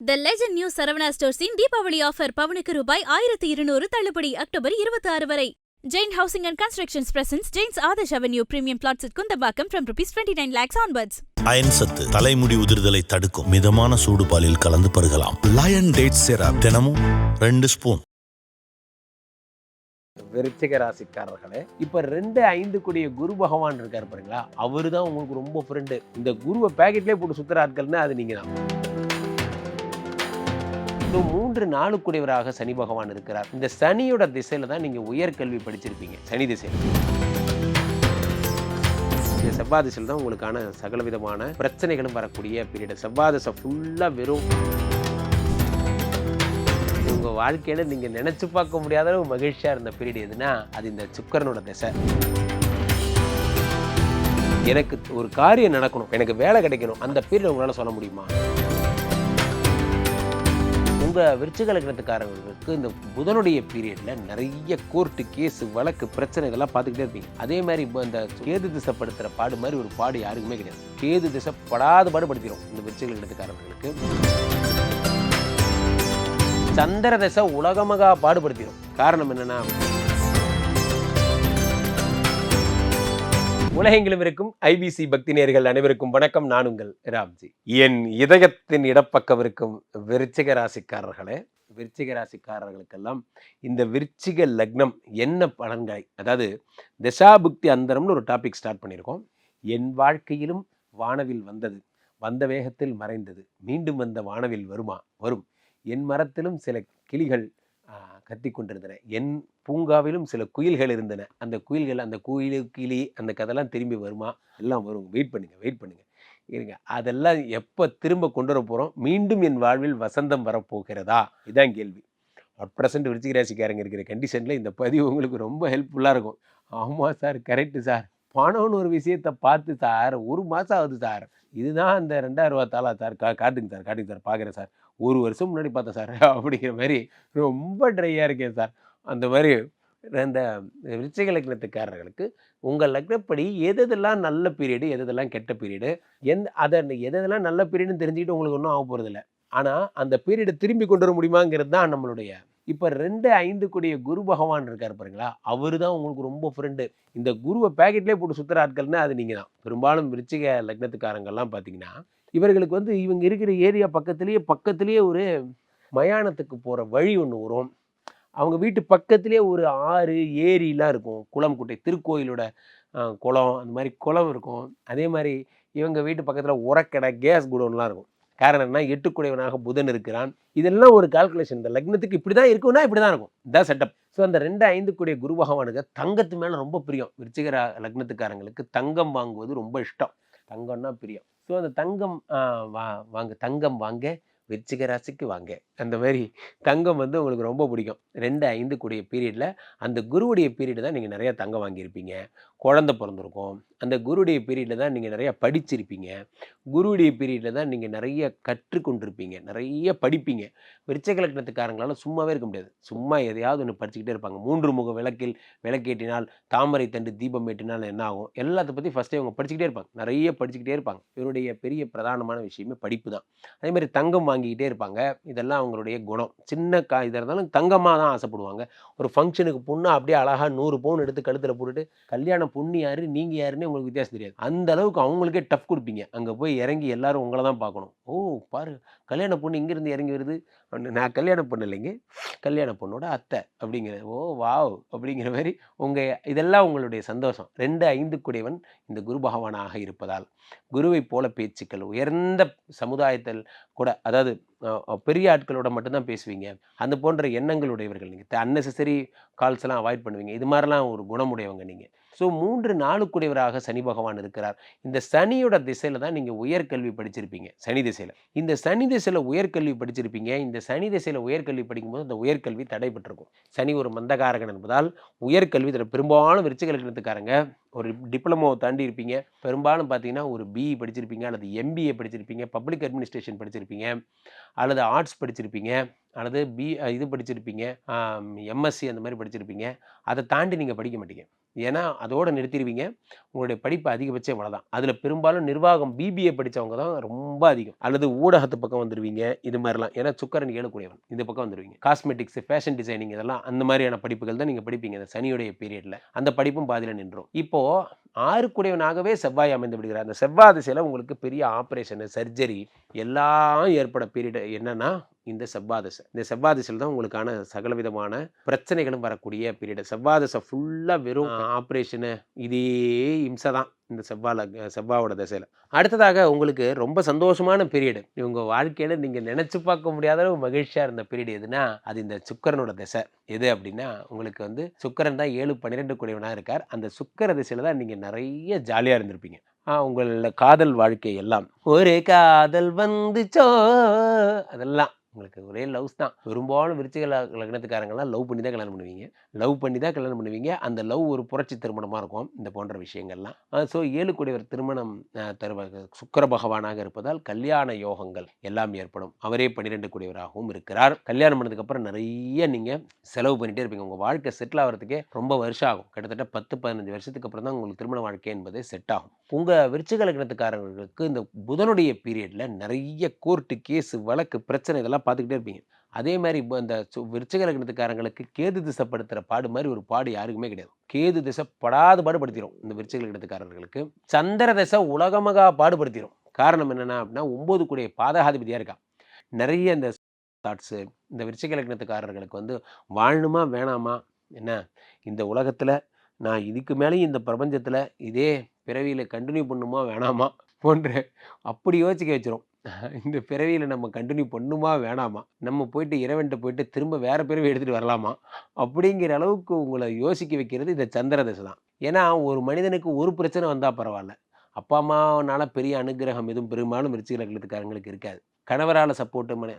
த legend new Saravana ஸ்டோர்ஸின் Deepavali offer பவனுக்கு ரூபாய் ஆயிரத்தி இருநூறு தள்ளுபடி அக்டோபர் இருபத்தி ஆறு வரை. Jain housing and constructions presents Jain's Adarsh avenue premium flats at Kundambakkam from rupees 29 nine lakhs onwards. Iron சத்து தலைமுடி உதிர்தலை தடுக்கும் மிதமான சூடு பாலில் கலந்து பருகலாம். லயன் டேட் சிரப் தினமும் ரெண்டு ஸ்பூன் விருச்சிக ராசிக்காரர்களே இப்ப ரெண்டு ஐந்து கூடிய குரு பகவான் இருக்காரு பாருங்களா அவரு தான் உங்களுக்கு ரொம்ப ஃப்ரெண்டு இந்த குருவை பேக்கெட்லேயே போட்டு சுத்துற ஆட்கள்னா அது நீங்க தான் இன்னும் மூன்று நாளுக்குடையவராக சனி பகவான் இருக்கிறார். இந்த சனியோட திசையில தான் நீங்க உயர்கல்வி படிச்சிருப்பீங்க. சனி திசையில். இந்த செவ்வாய் திசையில் தான் உங்களுக்கான சகல விதமான பிரச்சனைகளும் வரக்கூடிய பீரியட் செவ்வாய் திசை ஃபுல்லாக வெறும். உங்க வாழ்க்கையில நீங்க நினைச்சு பார்க்க முடியாத அளவு மகிழ்ச்சியா இருந்த பீரியட் எதுனா அது இந்த சுக்கரனோட திசை. எனக்கு ஒரு காரியம் நடக்கணும். எனக்கு வேலை கிடைக்கணும். அந்த பீரியட் உங்களால சொல்ல முடியுமா? உங்க விருச்சிக லக்னத்துக்காரங்களுக்கு இந்த புதனுடைய பீரியட்ல நிறைய கோர்ட்டு கேஸ் வழக்கு பிரச்சனை இதெல்லாம் பார்த்துக்கிட்டே இருப்பீங்க. அதே மாதிரி இப்போ இந்த கேது திசைப்படுத்துற பாடு மாதிரி ஒரு பாடு யாருக்குமே கிடையாது. கேது திசை படாத பாடு படுத்திடும் இந்த விருச்சிக லக்னத்துக்காரர்களுக்கு சந்திர தசை உலகமாக பாடுபடுத்திடும் காரணம் என்னன்னா உலகெங்கிலும் இருக்கும் ஐபிசி பக்தி நேர்கள் அனைவருக்கும் வணக்கம். நான் உங்கள் ராம்ஜி. என் இதயத்தின் இடப்பக்கம் இருக்கும் விருச்சிக ராசிக்காரர்களே விருச்சிக ராசிக்காரர்களுக்கெல்லாம் இந்த விருச்சிக லக்னம் என்ன பலன்களை அதாவது தசாபுக்தி அந்தரம்னு ஒரு டாபிக் ஸ்டார்ட் பண்ணியிருக்கோம். என் வாழ்க்கையிலும் வானவில் வந்தது வந்த வேகத்தில் மறைந்தது மீண்டும் வந்த வானவில் வருமா வரும். என் மரத்திலும் சில கிளிகள் கத்தி கொண்டிருந்தன. என் பூங்காவிலும் சில குயில்கள் இருந்தன. அந்த குயில்கள் அந்த குயில் கிளி அந்த கதைலாம் திரும்பி வருமா? எல்லாம் வரும். வெயிட் பண்ணுங்க வெயிட் பண்ணுங்க. இருங்க. அதெல்லாம் எப்போ திரும்ப கொண்டு வர போகிறோம் மீண்டும் என் வாழ்வில் வசந்தம் வரப்போகிறதா? இதான் கேள்வி. அட் ப்ரெசன்ட் விருச்சிக ராசிக்காரங்க இருக்கிற கண்டிஷனில் இந்த பதிவு உங்களுக்கு ரொம்ப ஹெல்ப்ஃபுல்லாக இருக்கும். ஆமாம் சார் கரெக்டு சார். பணம்னு ஒரு விஷயத்தை பார்த்து சார் ஒரு மாதம் ஆகுது சார். இதுதான் அந்த ரெண்டாயிரம் ரூபா தாளா சார்? கா காட்டுங்க சார் காட்டுங்க சார். பார்க்குறேன் சார். ஒரு வருஷம் முன்னாடி பார்த்தேன் சார். அப்படிங்கிற மாதிரி ரொம்ப ட்ரையாக இருக்கேன் சார். அந்த மாதிரி இந்த விருச்சிக லக்னத்துக்காரர்களுக்கு உங்கள் லக்னப்படி எதெல்லாம் நல்ல பீரியடு எதெல்லாம் கெட்ட பீரியடு எந்த அதை எதெல்லாம் நல்ல பீரியடுன்னு தெரிஞ்சுக்கிட்டு உங்களுக்கு ஒன்றும் ஆக போகிறதில்ல ஆனால் அந்த பீரியடை திரும்பி கொண்டு வர முடியுமாங்கிறது தான் நம்மளுடைய இப்போ ரெண்டு ஐந்து கூடிய குரு பகவான் இருக்கார் பாருங்களா அவர் தான் உங்களுக்கு ரொம்ப ஃப்ரெண்டு இந்த குருவை பேக்கெட்லேயே போட்டு சுற்றுற ஆட்கள்னா அது நீங்கள் தான். பெரும்பாலும் விருச்சிக லக்னத்துக்காரங்கள்லாம் பார்த்தீங்கன்னா இவர்களுக்கு வந்து இவங்க இருக்கிற ஏரியா பக்கத்துலேயே பக்கத்துலேயே ஒரு மயானத்துக்கு போகிற வழி ஒன்று வரும். அவங்க வீட்டு பக்கத்துலேயே ஒரு ஆறு ஏரிலாம் இருக்கும். குளம் குட்டை திருக்கோயிலோட குளம் அந்த மாதிரி குளம் இருக்கும். அதே மாதிரி இவங்க வீட்டு பக்கத்தில் உரக்கடை கேஸ் குடோன்லாம் இருக்கும். காரணம் என்ன எட்டுக்குடையவனாக புதன் இருக்கிறான். இதெல்லாம் ஒரு கால்குலேஷன் இந்த லக்னத்துக்கு இப்படி தான் இருக்கும்னா இப்படி தான் இருக்கும். இதான் செட்டப் ஸோ அந்த ரெண்டு ஐந்து கூடிய குரு பகவானுக்கு தங்கத்து மேலே ரொம்ப பிரியம். விருச்சிகர லக்னத்துக்காரங்களுக்கு தங்கம் வாங்குவது ரொம்ப இஷ்டம். தங்கம்னா பிரியம். ஸோ அந்த தங்கம் வா வாங்க தங்கம் வாங்க விருச்சிக ராசிக்கு வாங்க. அந்த மாதிரி தங்கம் வந்து உங்களுக்கு ரொம்ப பிடிக்கும். ரெண்டு ஐந்து கூடிய பீரியடில் அந்த குருவுடைய பீரியட் தான் நீங்கள் நிறையா தங்கம் வாங்கியிருப்பீங்க. குழந்தை பிறந்திருக்கும். அந்த குருடைய பீரியடில் தான் நீங்கள் நிறையா படிச்சிருப்பீங்க. குருடைய பீரியடில் தான் நீங்கள் நிறைய கற்றுக்கொண்டிருப்பீங்க. நிறைய படிப்பீங்க. விருச்சக லக்னத்துக்காரங்களால சும்மாவே இருக்க முடியாது. சும்மா எதையாவது ஒன்று படிச்சுக்கிட்டே இருப்பாங்க. மூன்று முக விளக்கில் விளக்கேட்டினால் தாமரை தண்டு தீபம் ஏட்டினால் என்ன ஆகும்? எல்லாத்த பற்றி ஃபஸ்ட்டே அவங்க படிச்சுக்கிட்டே இருப்பாங்க. நிறைய படிச்சுக்கிட்டே இருப்பாங்க. இவருடைய பெரிய பிரதானமான விஷயமே படிப்பு தான். அதே மாதிரி தங்கம் வாங்கிக்கிட்டே இருப்பாங்க. இதெல்லாம் அவங்களுடைய குணம். சின்ன கா இதாக இருந்தாலும் தங்கமாக தான் ஆசைப்படுவாங்க. ஒரு ஃபங்க்ஷனுக்கு பொண்ணு அப்படியே அழகாக நூறு பவுன் எடுத்து கழுத்தில் போட்டுட்டு கல்யாணம் பொண்ணு யாரு நீங்கள் யாருன்னு உங்களுக்கு வித்தியாசம் தெரியாது. அந்த அளவுக்கு அவங்களுக்கே டஃப் கொடுப்பீங்க. அங்கே போய் இறங்கி எல்லாரும் உங்களை தான் பார்க்கணும். ஓ பாரு கல்யாண பொண்ணு இங்கேருந்து இறங்கி வருது. நான் கல்யாண பொண்ணு இல்லைங்க கல்யாண பொண்ணோட அத்தை. அப்படிங்கிற ஓ வாவ். அப்படிங்கிற மாதிரி உங்கள் இதெல்லாம் உங்களுடைய சந்தோஷம். ரெண்டு ஐந்து குடையவன் இந்த குரு பகவானாக இருப்பதால் குருவைப் போல பேச்சுக்கள் உயர்ந்த சமுதாயத்தில் கூட அதாவது பெரிய ஆட்களோட மட்டும்தான் பேசுவீங்க. அந்த போன்ற எண்ணங்களுடையவர்கள் நீங்கள் அன்னெசரி கால்ஸ் எல்லாம் அவாய்ட் பண்ணுவீங்க. இது மாதிரிலாம் ஒரு குணமுடையவங்க நீங்கள் ஸோ மூன்று நாளுக்குடையவராக சனி பகவான் இருக்கிறார். இந்த சனியோட திசையில் தான் நீங்கள் உயர்கல்வி படிச்சிருப்பீங்க சனி திசையில். இந்த சனி திசையில் உயர்கல்வி படிச்சிருப்பீங்க இந்த சனி திசையில் உயர்கல்வி படிக்கும்போது அந்த உயர்கல்வி தடைபட்டிருக்கும். சனி ஒரு மந்தகாரகன் என்பதால் உயர்கல்வி தர பெரும்பாலும் விருச்சிக ஒரு டிப்ளமோவை தாண்டி இருப்பீங்க. பெரும்பாலும் பார்த்தீங்கன்னா ஒரு பிஇ படிச்சிருப்பீங்க அல்லது எம்பிஏ படிச்சிருப்பீங்க பப்ளிக் அட்மினிஸ்ட்ரேஷன் படிச்சிருப்பீங்க அல்லது ஆர்ட்ஸ் படிச்சிருப்பீங்க அல்லது பி இது படிச்சிருப்பீங்க எம்எஸ்சி அந்த மாதிரி படிச்சிருப்பீங்க. அதை தாண்டி நீங்கள் படிக்க மாட்டீங்க. ஏன்னா அதோட நிறுத்திடுவீங்க உங்களுடைய படிப்பு அதிகபட்சம் இவ்வளோதான் அதில் பெரும்பாலும் நிர்வாகம் பிபிஏ படிச்சவங்க தான் ரொம்ப அதிகம். அல்லது ஊடகத்து பக்கம் வந்துடுவீங்க இது மாதிரிலாம். ஏன்னா சுக்கரன் ஏழுக்கூடியவன் இந்த பக்கம் வந்துடுவீங்க காஸ்மெட்டிக்ஸ் ஃபேஷன் டிசைனிங் இதெல்லாம் அந்த மாதிரியான படிப்புகள் தான் நீங்கள் படிப்பீங்க இந்த சனியுடைய பீரியடில் அந்த படிப்பும் பாதியில் நின்றோம். இப்போது ஆறுக்குடையவனாகவே செவ்வாய் அமைந்து விடுகிறார் அந்த செவ்வாய் திசையில் உங்களுக்கு பெரிய ஆப்ரேஷனு சர்ஜரி எல்லாம் ஏற்பட பீரியட் என்னன்னா இந்த செவ்வாதசை. இந்த செவ்வாதசையில் தான் உங்களுக்கான சகல விதமான பிரச்சனைகளும் வரக்கூடிய பீரியட் செவ்வாதசை ஃபுல்லாக வெறும் ஆப்ரேஷனு இதே இம்சை தான் இந்த செவ்வால செவ்வாவோட திசையில். அடுத்ததாக உங்களுக்கு ரொம்ப சந்தோஷமான பீரியடு இவங்க வாழ்க்கையில் நீங்கள் நினச்சி பார்க்க முடியாத அளவு மகிழ்ச்சியாக இருந்த பீரியட் எதுனா அது இந்த சுக்கரனோட திசை. எது அப்படின்னா உங்களுக்கு வந்து சுக்கரன் தான் ஏழு பன்னிரெண்டு குடையவனாக இருக்கார். அந்த சுக்கர திசையில் தான் நீங்கள் நிறைய ஜாலியாக இருந்திருப்பீங்க. ஆ, உங்கள காதல் வாழ்க்கை எல்லாம். ஒரு காதல் வந்துச்சோ? அதெல்லாம். உங்களுக்கு ஒரே லவ்ஸ் தான். பெரும்பாலும் விருச்சிக லக்னத்துக்காரங்களாம் லவ் பண்ணி தான் கல்யாணம் பண்ணுவீங்க. லவ் பண்ணி தான் கல்யாணம் பண்ணுவீங்க. அந்த லவ் ஒரு புரட்சி திருமணமாக இருக்கும் இந்த போன்ற விஷயங்கள்லாம். ஸோ ஏழு கூடியவர் திருமணம் தருவ சுக்கர பகவானாக இருப்பதால் கல்யாண யோகங்கள் எல்லாம் ஏற்படும். அவரே பன்னிரெண்டு கூடியவராகவும் இருக்கிறார். கல்யாணம் பண்ணதுக்கப்புறம் நிறைய நீங்கள் செலவு பண்ணிகிட்டே இருப்பீங்க. உங்கள் வாழ்க்கை செட்டில் ஆகிறதுக்கே ரொம்ப வருஷம் ஆகும். கிட்டத்தட்ட பத்து பதினஞ்சு வருஷத்துக்கு அப்புறம் தான் உங்களுக்கு திருமண வாழ்க்கை என்பது செட் ஆகும். உங்கள் விருச்சிக லக்னத்துக்காரர்களுக்கு இந்த புதனுடைய பீரியடில் நிறைய கோர்ட்டு கேஸு வழக்கு பிரச்சனை இதெல்லாம் பார்த்துக்கிட்டே இருப்பீங்க. அதே மாதிரி இப்போ இந்த சு- விருச்சிக லக்னத்துக்காரங்களுக்கு கேது திசைப்படுத்துகிற பாடு மாதிரி ஒரு பாடு யாருக்குமே கிடையாது. கேது திசை படாத பாடுபடுத்திடும் இந்த விருச்சக லக்னத்துக்காரர்களுக்கு. சந்திர திசை உலகமகா பாடுபடுத்திடும் காரணம் என்னென்னா அப்படின்னா ஒம்பது கூடிய பாதகாதிபதியாக இருக்கா. நிறைய இந்த தாட்ஸு இந்த விருச்சிக லக்னத்துக்காரர்களுக்கு வந்து வாழணுமா வேணாமா? என்ன? இந்த உலகத்தில் நான் இதுக்கு மேலேயும் இந்த பிரபஞ்சத்தில் இதே பிறவியில் கண்டினியூ பண்ணுமா வேணாமா? போன்ற அப்படி யோசிக்க வச்சிரும். இந்த பிறவியில் நம்ம கண்டினியூ பண்ணுமா வேணாமா? நம்ம போயிட்டு இறைவன்ட்ட போயிட்டு திரும்ப வேற பிறவி எடுத்துகிட்டு வரலாமா? அப்படிங்கிற அளவுக்கு உங்களை யோசிக்க வைக்கிறது இந்த சந்திர தசை தான். ஏன்னா ஒரு மனிதனுக்கு ஒரு பிரச்சனை வந்தால் பரவாயில்ல. அப்பா அம்மாவனால பெரிய அனுகிரகம் எதுவும் பெரும்பாலும் மிருச்சிகலக்கத்துக்காரங்களுக்கு இருக்காது. கணவரால் சப்போர்ட்டு மனை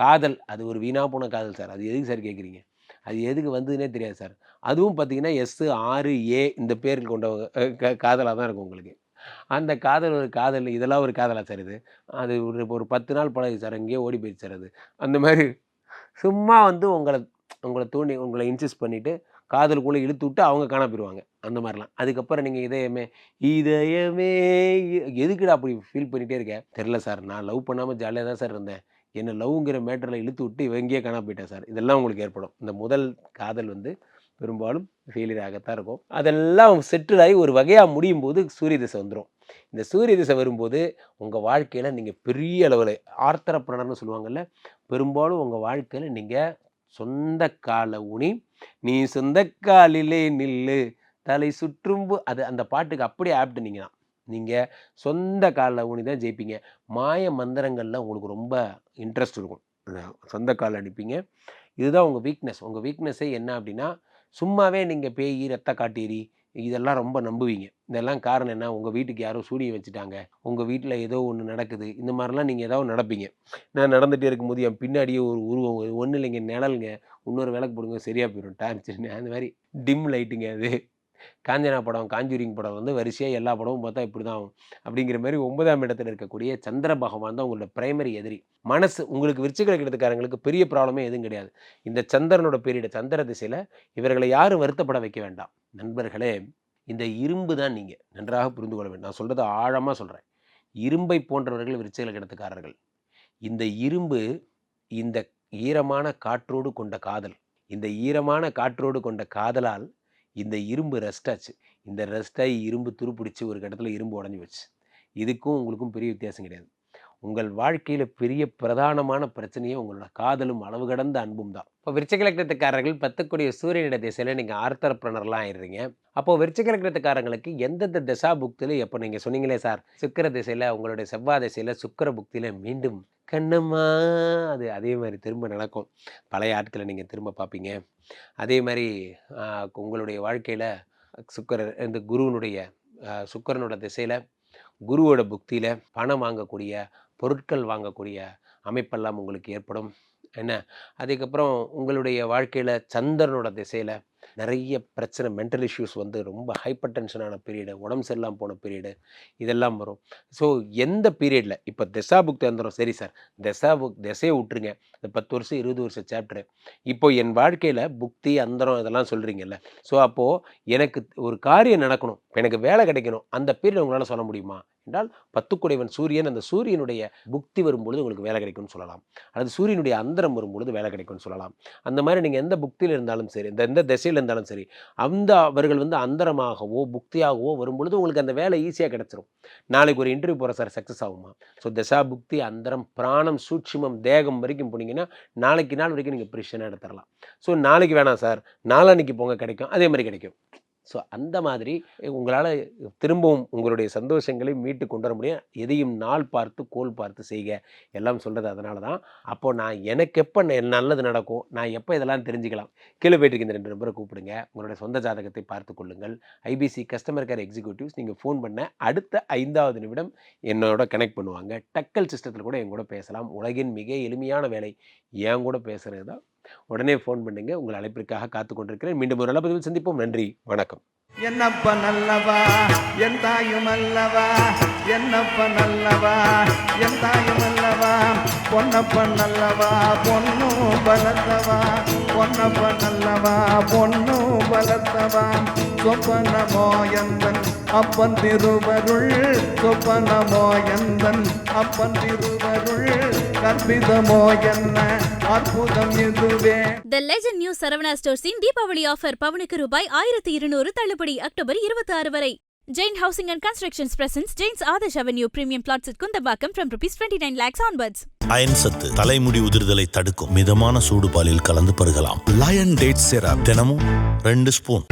காதல் அது ஒரு வீணாக போன காதல் சார். அது எதுக்கு சார் கேட்குறீங்க அது எதுக்கு வந்ததுன்னே தெரியாது சார். அதுவும் பார்த்தீங்கன்னா எஸ் ஆறு ஏ இந்த பேரில் கொண்ட காதலாக தான் இருக்கும் உங்களுக்கு. அந்த காதல் ஒரு காதல் இதெல்லாம் ஒரு காதலாக சார் இது. அது ஒரு ஒரு பத்து நாள் பழகி சார் அங்கேயே ஓடி போயிடுச்சு சார் அது. அந்த மாதிரி சும்மா வந்து உங்களை உங்களை தூண்டி உங்களை இன்சிஸ்ட் பண்ணிவிட்டு காதலுக்குள்ளே இழுத்து விட்டு அவங்க காண போயிடுவாங்க அந்த மாதிரிலாம். அதுக்கப்புறம் நீங்கள் இதயமே இதயமே எதுக்குடா அப்படி ஃபீல் பண்ணிகிட்டே இருக்க? தெரில சார். நான் லவ் பண்ணாமல் ஜாலியாக தான் சார் இருந்தேன். என்னை லவ்ங்கிற மேட்டரில் இழுத்து விட்டு இவங்கேயே காணா காண போயிட்டேன் சார். இதெல்லாம் உங்களுக்கு ஏற்படும். இந்த முதல் காதல் வந்து பெரும்பாலும் ஃபெயிலியர் ஆகத்தான் இருக்கும். அதெல்லாம் செட்டில் ஆகி ஒரு வகையாக முடியும் போது சூரிய திசை வந்துடும் இந்த சூரிய திசை வரும்போது உங்கள் வாழ்க்கையில் நீங்கள் பெரிய அளவில் ஆர்த்தரப்பிரணர்னு சொல்லுவாங்கல்ல பெரும்பாலும் உங்கள் வாழ்க்கையில் நீங்கள் சொந்த கால ஊனி நீ சொந்த காலிலே நில்லு தலை சுற்றும்பு அது அந்த பாட்டுக்கு அப்படியே ஆப்ட் நீங்கள் தான் நீங்கள் சொந்த காலில் ஊனி தான் ஜெயிப்பீங்க. மாய மந்திரங்களில் உங்களுக்கு ரொம்ப இன்ட்ரெஸ்ட் இருக்கும். சொந்த காலில் அடிப்பீங்க. இதுதான் உங்கள் வீக்னஸ் உங்கள் வீக்னஸே என்ன அப்படின்னா சும்மாவே நீங்கள் பேய் ரத்த காட்டேரி இதெல்லாம் ரொம்ப நம்புவீங்க. இதெல்லாம் காரணம் என்ன? உங்கள் வீட்டுக்கு யாரோ சூனியம் வச்சுட்டாங்க. உங்கள் வீட்டில் ஏதோ ஒன்று நடக்குது. இந்த மாதிரிலாம் நீங்கள் ஏதாவது நடப்பீங்க. நான் நடந்துகிட்டே இருக்கும்போது என் பின்னாடியே ஒரு உருவம் ஒன்றும் இல்லைங்க நிழலுங்க. இன்னொரு விளக்கு போடுங்க சரியாக போயிடும் டார்ச்சுன்னு அந்த மாதிரி டிம் லைட்டுங்க அது. காஞ்சனா படம் காஞ்சூரிங் படம் வந்து வரிசையாக எல்லா படமும் பார்த்தா இப்படி தான் ஆகும். அப்படிங்கிற மாதிரி ஒன்பதாம் இடத்துல இருக்கக்கூடிய சந்திர பகவான் தான் உங்களோட பிரைமரி எதிரி. மனசு உங்களுக்கு விருச்சிகளை கிடத்துக்காரங்களுக்கு பெரிய ப்ராப்ளமே எதுவும் கிடையாது. இந்த சந்திரனோட பீரியட் சந்திர திசையில் இவர்களை யாரும் வருத்தப்பட வைக்க வேண்டாம். நண்பர்களே இந்த இரும்பு தான் நீங்கள் நன்றாக புரிந்து கொள்ள வேண்டும். நான் சொல்கிறது ஆழமாக சொல்கிறேன் இரும்பை போன்றவர்கள் விருச்சிக லக்னத்துக்காரர்கள் இந்த இரும்பு இந்த ஈரமான காற்றோடு கொண்ட காதல். இந்த ஈரமான காற்றோடு கொண்ட காதலால் இந்த இரும்பு ரெஸ்ட் ஆச்சு. இந்த ரெஸ்டாகி இரும்பு துருப்பிடிச்சு ஒரு கட்டத்தில் இரும்பு உடஞ்சி போச்சு. இதுக்கும் உங்களுக்கும் பெரிய வித்தியாசம் கிடையாது. உங்கள் வாழ்க்கையில் பெரிய பிரதானமான பிரச்சனையே உங்களோட காதலும் அளவு கடந்த அன்பும் தான். இப்போ விருச்சகலக்னத்துக்காரர்கள் பத்துக்குடிய சூரியனிட திசையில் நீங்கள் ஆர்த்தரப்பிரணர்லாம் ஆயிடுறீங்க. அப்போது விருச்சகலக்னத்துக்காரங்களுக்கு எந்தெந்த திசா புக்தியில் எப்போ நீங்கள் சொன்னீங்களே சார்? சுக்கிர திசையில் உங்களுடைய செவ்வாய் திசையில் சுக்கிர புக்தியில் மீண்டும் கண்ணம்மா! அது அதே மாதிரி திரும்ப நடக்கும். பழைய ஆட்களை நீங்கள் திரும்ப பார்ப்பீங்க. அதே மாதிரி உங்களுடைய வாழ்க்கையில் சுக்கரர் இந்த குருவனுடைய சுக்கரனோட திசையில் குருவோட புக்தியில் பணம் வாங்கக்கூடிய பொருட்கள் வாங்கக்கூடிய அமைப்பெல்லாம் உங்களுக்கு ஏற்படும். என்ன? அதுக்கப்புறம் உங்களுடைய வாழ்க்கையில் சந்திரனோட திசையில் நிறைய பிரச்சனை மென்டல் இஷ்யூஸ் வந்து ரொம்ப ஹைப்பர் டென்ஷனான பீரியடு உடம்பு சரியில்லாமல் போன பீரியடு இதெல்லாம் வரும். ஸோ எந்த பீரியடில் இப்போ திசா புக்தி வந்துடும் சரி சார் திசா புக் திசையை விட்டுருங்க. இந்த பத்து வருஷம் இருபது வருஷம் சாப்டரு இப்போ என் வாழ்க்கையில் புக்தி அந்தரம் இதெல்லாம் சொல்கிறீங்கல்ல ஸோ அப்போது எனக்கு ஒரு காரியம் நடக்கணும். எனக்கு வேலை கிடைக்கணும். அந்த பீரியட் உங்களால் சொல்ல முடியுமா? என்றால் பத்துக்குடைவன் சூரியன் அந்த சூரியனுடைய புக்தி வரும்பொழுது உங்களுக்கு வேலை கிடைக்கும்னு சொல்லலாம். அல்லது சூரியனுடைய அந்தரம் வரும்பொழுது வேலை கிடைக்கும்னு சொல்லலாம். அந்த மாதிரி நீங்கள் எந்த புக்தியில் இருந்தாலும் சரி இந்த எந்த திசையில் இருந்தாலும் சரி அந்த அவர்கள் வந்து அந்தரமாகவோ புக்தியாகவோ வரும்பொழுது உங்களுக்கு அந்த வேலை ஈஸியாக கிடச்சிரும். நாளைக்கு ஒரு இன்டர்வியூ போகிற சார் சக்ஸஸ் ஆகுமா? ஸோ தசா புக்தி அந்தரம் பிராணம் சூட்சிமம் தேகம் வரைக்கும் போனீங்கன்னா நாளைக்கு நாள் வரைக்கும் நீங்கள் பிரிஷனாக எடுத்துடலாம் ஸோ நாளைக்கு வேணாம் சார் நாளான்னைக்கு போங்க கிடைக்கும். அதே மாதிரி கிடைக்கும். ஸோ அந்த மாதிரி உங்களால் திரும்பவும் உங்களுடைய சந்தோஷங்களை மீட்டு கொண்டு வர முடியும். எதையும் நாள் பார்த்து கோல் பார்த்து செய்க. எல்லாம் சொல்கிறது அதனால தான். அப்போது நான் எனக்கு எப்போ நல்லது நடக்கும் நான் எப்போ இதெல்லாம் தெரிஞ்சுக்கலாம் கீழே போயிட்டு இந்த ரெண்டு நம்பரை கூப்பிடுங்க. உங்களுடைய சொந்த ஜாதகத்தை பார்த்து கொள்ளுங்கள். ஐபிசி கஸ்டமர் கேர் எக்ஸிக்யூட்டிவ்ஸ் நீங்கள் ஃபோன் பண்ண அடுத்த ஐந்தாவது நிமிடம் என்னோட கனெக்ட் பண்ணுவாங்க. டக்கல் சிஸ்டத்தில் கூட என் கூட பேசலாம். உலகின் மிக எளிமையான வேலை. என் கூட பேசுகிறது தான் உடனே ஃபோன் பண்ணுங்க. உங்கள் அழைப்பிற்காக காத்து கொண்டிருக்கிறேன். மீண்டும் ஒரு நல்ல பதிவில் சந்திப்போம். நன்றி. வணக்கம். என்னப்ப நல்லவா? என் தாயும் அல்லவா? என்னப்ப நல்லவா? என் தாயும் அல்லவா? பொன்னப்ப நல்லவா? பொண்ணு பலத்தவா? பொன்னப்ப நல்லவா? பொண்ணு பலத்தவா? சொப்பனமோ எந்தன் அப்பன் திருவருள்? சொப்பனமோ எந்தன் அப்பன் திருவருள்? என்ன அற்புதம் இதுவே? த லெஜண்ட் நியூ சரவணா ஸ்டோர்ஸின் தீபாவளி ஆஃபர் பவனுக்கு ரூபாய் ஆயிரத்தி இருநூறு தள்ளுபடி அக்டோபர் இருபத்தி ஆறு வரை. Jain housing and constructions presents Jain's Adarsh avenue premium flats at Kundambakkam from rupees 29 nine lakhs onwards. Iron சத்து தலைமுடி உதிர்தலை தடுக்கும் மிதமான சூடு பாலில் கலந்து பருகலாம். லயன் டேட் சிரப் தினமும் ரெண்டு ஸ்பூன்